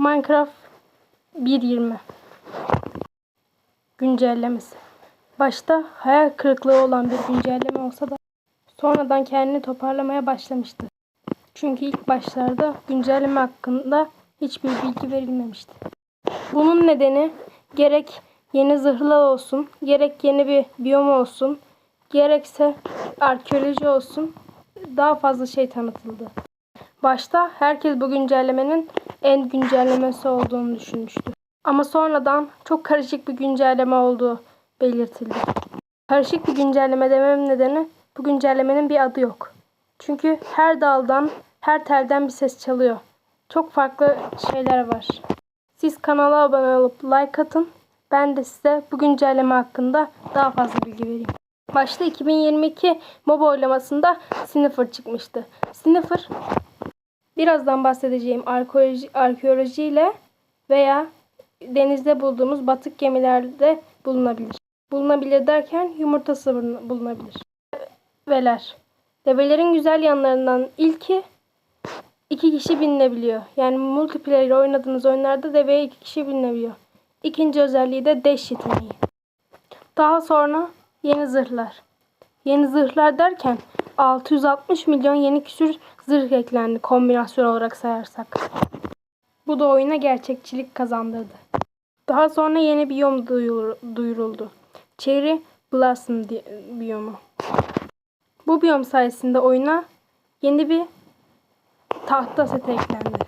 Minecraft 1.20 güncellemesi. Başta hayal kırıklığı olan bir güncelleme olsa da sonradan kendini toparlamaya başlamıştı. Çünkü ilk başlarda güncelleme hakkında hiçbir bilgi verilmemişti. Bunun nedeni gerek yeni zırhlar olsun, gerek yeni bir biyom olsun, gerekse arkeoloji olsun daha fazla şey tanıtıldı. Başta herkes bu güncellemenin en güncellemesi olduğunu düşünmüştü. Ama sonradan çok karışık bir güncelleme olduğu belirtildi. Karışık bir güncelleme dememin nedeni bu güncellemenin bir adı yok. Çünkü her daldan, her telden bir ses çalıyor. Çok farklı şeyler var. Siz kanala abone olup like atın. Ben de size bu güncelleme hakkında daha fazla bilgi vereyim. Başta 2022 MOBA oylamasında Sniffer çıkmıştı. Sniffer birazdan bahsedeceğim arkeoloji, arkeoloji ile veya denizde bulduğumuz batık gemilerde bulunabilir. Bulunabilir derken yumurtası bulun- bulunabilir. Develer. Develerin güzel yanlarından ilki iki kişi binilebiliyor. Yani multiplayer oynadığınız oyunlarda deveye iki kişi binilebiliyor. İkinci özelliği de dash yeteneği. Daha sonra yeni zırhlar. Yeni zırhlar derken 660 milyon yeni küsür zırh eklendi kombinasyon olarak sayarsak. Bu da oyuna gerçekçilik kazandırdı. Daha sonra yeni biyom duyur- duyuruldu. Cherry Blossom biyomu. Bu biyom sayesinde oyuna yeni bir tahta seti eklendi.